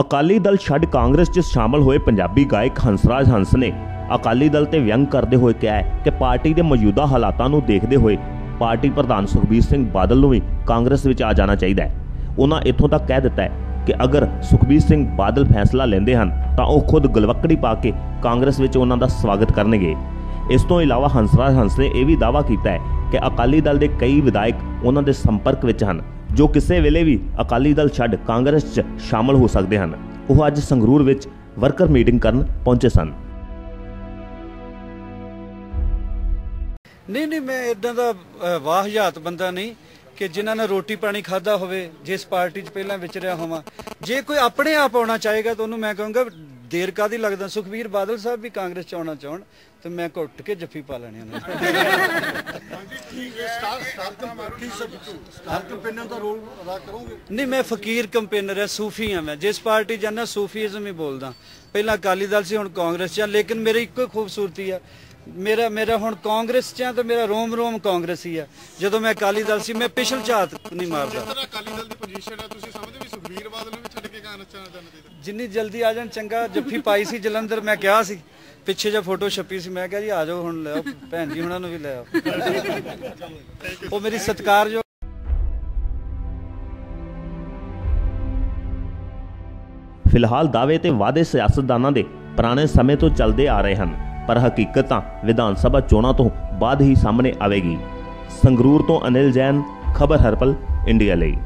ਅਕਾਲੀ ਦਲ ਛੱਡ ਕਾਂਗਰਸ 'ਚ ਸ਼ਾਮਲ ਹੋਏ ਪੰਜਾਬੀ ਗਾਇਕ ਹੰਸਰਾਜ ਹੰਸ ਨੇ ਅਕਾਲੀ ਦਲ ਤੇ ਵਿਅੰਗ ਕਰਦੇ ਹੋਏ ਕਿਹਾ ਹੈ ਕਿ ਪਾਰਟੀ ਦੇ ਮੌਜੂਦਾ ਹਾਲਾਤਾਂ ਨੂੰ ਦੇਖਦੇ ਹੋਏ ਪਾਰਟੀ ਪ੍ਰਧਾਨ ਸੁਖਬੀਰ ਸਿੰਘ ਬਾਦਲ ਨੂੰ ਵੀ ਕਾਂਗਰਸ ਵਿੱਚ ਆ ਜਾਣਾ ਚਾਹੀਦਾ ਹੈ। ਉਹਨਾਂ ਇੱਥੋਂ ਤੱਕ ਕਹਿ ਦਿੱਤਾ ਹੈ ਕਿ ਅਗਰ ਸੁਖਬੀਰ ਸਿੰਘ ਬਾਦਲ ਫੈਸਲਾ ਲੈਂਦੇ ਹਨ, ਤਾਂ ਉਹ ਖੁਦ ਗਲਵੱਕੜੀ ਪਾ ਕੇ ਕਾਂਗਰਸ ਵਿੱਚ ਉਹਨਾਂ ਦਾ ਸਵਾਗਤ ਕਰਨਗੇ। ਇਸ ਤੋਂ ਇਲਾਵਾ ਹੰਸਰਾਜ ਹੰਸ ਨੇ ਇਹ ਵੀ ਦਾਅਵਾ ਕੀਤਾ ਹੈ ਕਿ ਅਕਾਲੀ ਦਲ ਦੇ ਕਈ ਵਿਧਾਇਕ ਉਹਨਾਂ ਦੇ ਸੰਪਰਕ ਵਿੱਚ ਹਨ। ਜੋ ਕਿਸੇ ਵੇਲੇ ਵੀ ਅਕਾਲੀ ਦਲ ਛੱਡ ਕਾਂਗਰਸ 'ਚ ਸ਼ਾਮਲ ਹੋ ਸਕਦੇ ਹਨ ਉਹ ਅੱਜ ਸੰਗਰੂਰ ਵਿੱਚ ਵਰਕਰ ਮੀਟਿੰਗ ਕਰਨ ਪਹੁੰਚੇ ਸਨ। ਨਹੀਂ ਨਹੀਂ ਮੈਂ ਇਦਾਂ ਦਾ ਅਹ, ਵਾਹਿਯਾਤ ਬੰਦਾ ਨਹੀਂ ਕਿ ਜਿਨ੍ਹਾਂ ਨੇ ਰੋਟੀ ਪਾਣੀ ਖਾਦਾ ਹੋਵੇ ਜਿਸ ਪਾਰਟੀ 'ਚ ਪਹਿਲਾਂ ਵਿਚਰਿਆ ਹੋਵਾਂ। ਜੇ ਕੋਈ ਆਪਣੇ ਆਪ ਆਉਣਾ ਚਾਹੇਗਾ ਤਾਂ ਉਹਨੂੰ ਮੈਂ ਕਹੂੰਗਾ ਦੇਰ ਕਾਦੀ ਲੱਗਦਾ? ਸੁਖਬੀਰ ਬਾਦਲ ਸਾਹਿਬ ਵੀ ਕਾਂਗਰਸ 'ਚ ਆਉਣਾ ਚਾਹਣ ਤੇ ਮੈਂ ਘੁੱਟ ਕੇ ਜੱਫੀ ਪਾ ਲੈਣੀ ਉਹਨਾਂ ਨਹੀਂ ਮੈਂ ਫਕੀਰ ਕੰਪੇਨਰ ਹੈ ਸੂਫੀ ਹਾਂ ਮੈਂ। ਜਿਸ ਪਾਰਟੀ ਜਾਂਦਾ ਸੂਫੀਜ਼ਮ ਹੀ ਬੋਲਦਾ। ਪਹਿਲਾਂ ਅਕਾਲੀ ਦਲ ਸੀ ਹੁਣ ਕਾਂਗਰਸ 'ਚ ਹਾਂ ਲੇਕਿਨ ਮੇਰੀ ਇੱਕੋ ਹੀ ਖੂਬਸੂਰਤੀ ਆ। ਮੇਰਾ ਮੇਰਾ ਹੁਣ ਕਾਂਗਰਸ 'ਚ ਆ ਤੇ ਮੇਰਾ ਰੋਮ ਰੋਮ ਕਾਂਗਰਸੀ ਆ। ਜਦੋਂ ਮੈਂ ਅਕਾਲੀ ਦਲ ਸੀ ਮੈਂ ਪਿਛਲ ਝਾਤ ਨਹੀਂ ਮਾਰਦਾ। ਤਰ੍ਹਾਂ ਅਕਾਲੀ ਦਲ ਦੀ ਪੋਜੀਸ਼ਨ ਹੈ ਤੁਸੀਂ ਸਮਝਦੇ ਜਿੰਨੀ ਜਲਦੀ ਆ ਜਾਣ ਚੰਗਾ ਜੱਫੀ ਪਾਈ ਸੀ ਜਲੰਧਰ ਮੈਂ ਕਿਹਾ ਸੀ। ਪਿੱਛੇ ਜੇ ਫੋਟੋ ਛਪੀ ਸੀ ਮੈਂ ਕਿਹਾ ਜੀ ਆ ਜਾਓ ਹੁਣ ਲੈ ਆਓ ਭੈਣ ਜੀ ਉਹਨਾਂ ਨੂੰ ਵੀ ਲੈ ਆਓ। ਉਹ ਮੇਰੀ ਸਤਿਕਾਰਯੋਗ ਫਿਲਹਾਲ ਦਾਅਵੇ ਤੇ ਵਾਅਦੇ ਸਿਆਸਤਦਾਨਾਂ ਦੇ ਪੁਰਾਣੇ ਸਮੇਂ ਤੋਂ ਚੱਲਦੇ ਆ ਰਹੇ ਹਨ ਪਰ ਹਕੀਕਤ ਤਾਂ ਵਿਧਾਨ ਸਭਾ ਚੋਣਾਂ ਤੋਂ ਬਾਅਦ ਹੀ ਸਾਹਮਣੇ ਆਵੇਗੀ। ਸੰਗਰੂਰ ਤੋਂ ਅਨਿਲ ਜੈਨ ਖਬਰ ਹਰਪਲ ਇੰਡੀਆ ਲਈ।